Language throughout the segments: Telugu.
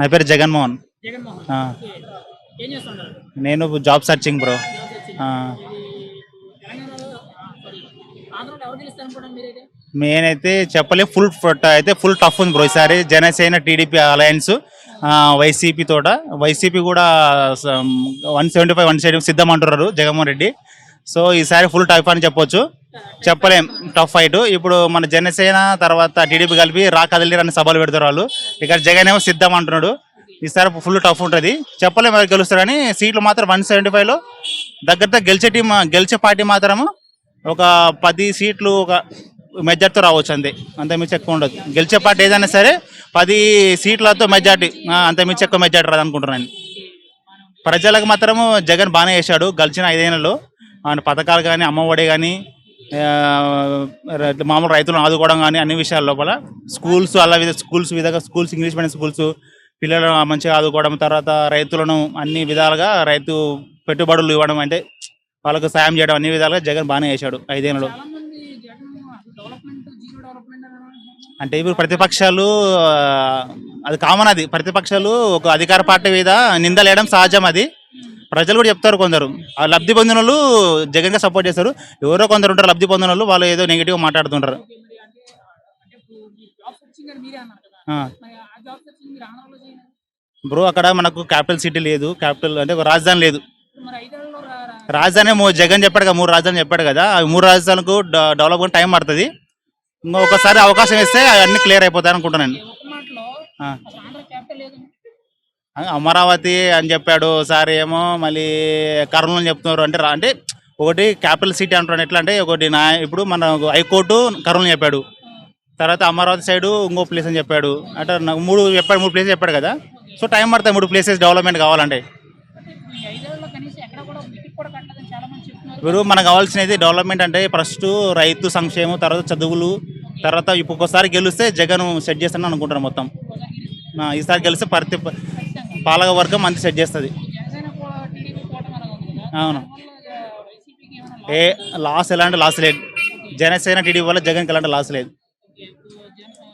నా పేరు జగన్మోహన్. జగన్మోహన్. ఆ, ఓకే. ఏం చేస్తుంటారు? నేను job searching bro. Job searching. ఆ, ఇది తెలంగాణలో సారీ ఆంధ్రాలో ఎవరు గెలుస్తారు అనుకోవడం మీరైతే? నేనైతే చెప్పలే ఫుల్ అయితే ఫుల్ టఫ్ ఉంది బ్రో ఈసారి. జనసేన టీడీపీ అలయన్స్ వైసీపీ తోట. వైసీపీ కూడా one seventy five one seventy సిద్ధం అంటున్నారు జగన్మోహన్ రెడ్డి. సో ఈసారి ఫుల్ టఫ్ అని చెప్పొచ్చు. చెప్పలేం. టఫ్ ఫైట్ ఇప్పుడు మన జనసేన తర్వాత టీడీపీ కలిపి రా కదలి అనే సభలు పెడతారు వాళ్ళు. ఇక్కడ జగన్ ఏమో సిద్ధం అంటున్నాడు. ఈసారి ఫుల్ టఫ్ ఉంటుంది. చెప్పలేం ఎవరు గెలుస్తారని. సీట్లు మాత్రం వన్ సెవెంటీ ఫైవ్లో దగ్గర గెలిచే టీం గెలిచే పార్టీ మాత్రము ఒక పది సీట్లు ఒక మెజార్టీతో రావచ్చు అంతే. అంత మించి ఎక్కువ ఉండదు. గెలిచే పార్టీ ఏదైనా సరే పది సీట్లతో మెజార్టీ అంత మించి ఎక్కువ మెజార్టీ రాదు అనుకుంటున్నాను ప్రజలకు మాత్రము జగన్ బాగానే చేశాడు. గెలిచిన ఐదేళ్ళలో. ఆయన పథకాలు కానీ అమ్మఒడి కానీ మామూలు రైతులను ఆదుకోవడం కానీ అన్ని విషయాల లోపల స్కూల్స్ అలా విధ స్కూల్స్ విధంగా స్కూల్స్ ఇంగ్లీష్ మీడియం స్కూల్స్ పిల్లలను మంచిగా ఆదుకోవడం తర్వాత రైతులను అన్ని విధాలుగా రైతు పెట్టుబడులు ఇవ్వడం అంటే వాళ్ళకు సాయం చేయడం అన్ని విధాలుగా జగన్ బాగానే చేశాడు ఐదేళ్ళు అంటే ఇప్పుడు ప్రతిపక్షాలు అది కామన్ అది. ప్రతిపక్షాలు ఒక అధికార పార్టీ మీద నిందలేయడం సహజం అది. ప్రజలు కూడా చెప్తారు కొందరు. ఆ లబ్ధి పొందిన వాళ్ళు జగన్ సపోర్ట్ చేస్తారు. ఎవరో కొందరు ఉంటారు లబ్ధి పొందిన వాళ్ళు వాళ్ళు ఏదో నెగిటివ్ మాట్లాడుతుంటారు. బ్రో అక్కడ మనకు క్యాపిటల్ సిటీ లేదు. క్యాపిటల్ అంటే ఒక రాజధాని లేదు. రాజధాని జగన్ చెప్పాడు కదా మూడు రాజధాని చెప్పాడు కదా అవి మూడు రాజధానులకు డెవలప్ టైం పడుతుంది. ఇంకా ఒకసారి అవకాశం ఇస్తే అవన్నీ క్లియర్ అయిపోతాయి అనుకుంటున్నాను అమరావతి అని చెప్పాడు సార్ ఏమో మళ్ళీ కర్నూలు అని చెప్తున్నారు. అంటే రా- అంటే ఒకటి క్యాపిటల్ సిటీ అంటున్నాడు. ఎట్లా అంటే ఒకటి నా ఇప్పుడు మన హైకోర్టు కర్నూలు చెప్పాడు. తర్వాత అమరావతి సైడు ఇంకో ప్లేస్ అని చెప్పాడు. అంటే నాకు మూడు చెప్పాడు మూడు ప్లేసెస్ చెప్పాడు కదా. సో టైం పడుతుంది మూడు ప్లేసెస్ డెవలప్మెంట్ కావాలంటే. ఇప్పుడు మనకు కావాల్సినది డెవలప్మెంట్ అంటే ఫస్ట్ రైతు సంక్షేమం తర్వాత చదువులు తర్వాత ఇప్పుడు గెలిస్తే జగన్ సెట్ చేస్తాను అనుకుంటాను మొత్తం. ఈసారి గెలిస్తే ప్రతి పాలక వర్గం అంత సెట్ చేస్తుంది. అవును. ఏ లాస్ ఎలాంటి లాస్ లేదు. జనసేన టీడీపీ వల్ల జగన్కి ఎలాంటి లాస్ లేదు.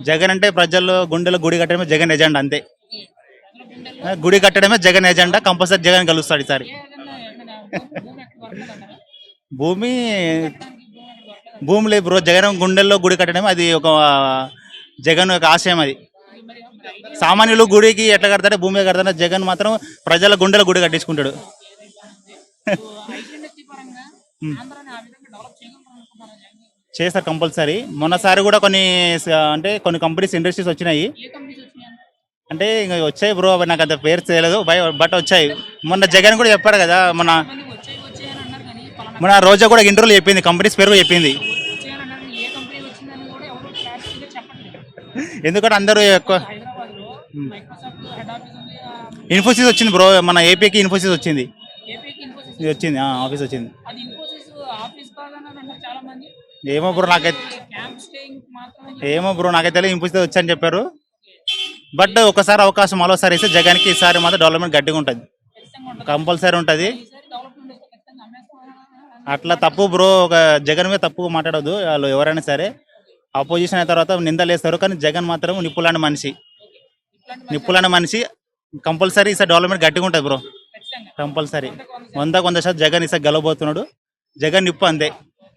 జగన్ అంటే ప్రజల్లో గుండెలో గుడి కట్టడమే జగన్ ఎజెండా అంతే. గుడి కట్టడమే జగన్ ఎజెండా కంపల్సరీ జగన్ కలుస్తాడు ఈసారి. భూమి భూమి లేదు బ్రో. జగన్ గుండెల్లో గుడి కట్టడమే అది ఒక జగన్ యొక్క ఆశయం అది. సామాన్యులు గుడికి ఎట్లా కడతాడే భూమి కడతాడే జగన్ మాత్రం ప్రజల గుండెల గుడి కట్టించుకుంటాడు. చేస్తారు కంపల్సరీ. మొన్నసారి కూడా కొన్ని అంటే కొన్ని కంపెనీస్ ఇండస్ట్రీస్ వచ్చినాయి. అంటే ఇంకా వచ్చాయి బ్రో అవి నాకు అంత పేరు తెలియదు. బై- బట్ వచ్చాయి. మొన్న జగన్ కూడా చెప్పాడు కదా మన మన రోజా కూడా ఇంటర్వ్యూలో చెప్పింది కంపెనీస్ పేరు చెప్పింది. ఎందుకంటే అందరూ ఎక్కువ ఇన్ఫోసిస్ వచ్చింది బ్రో మన ఏపీకి ఇన్ఫోసిస్ వచ్చింది. వచ్చింది ఆఫీస్ వచ్చింది. ఏమో బ్రో నాకైతే ఏమో బ్రో నాకైతే ఇన్ఫోసిస్ వచ్చని చెప్పారు. బట్ ఒకసారి అవకాశం మరోసారి ఇస్తే జగన్కి ఈసారి మాత్రం డెవలప్మెంట్ గట్టిగా ఉంటుంది. కంపల్సరీ ఉంటుంది. అట్లా తప్పు బ్రో ఒక జగన్ మీద తప్పు మాట్లాడదు వాళ్ళు ఎవరైనా సరే అపోజిషన్ అయిన తర్వాత నిందలేస్తారు. కానీ జగన్ మాత్రం నిప్పులాంటి మనిషి. నిప్పులాంటి మనిషి కంపల్సరీ ఈసారి డెవలప్మెంట్ గట్టిగా ఉంటుంది బ్రో కంపల్సరీ. వంద వంద శాతం జగన్ ఈసారి గెలవబోతున్నాడు. జగన్ నిప్పు అంతే.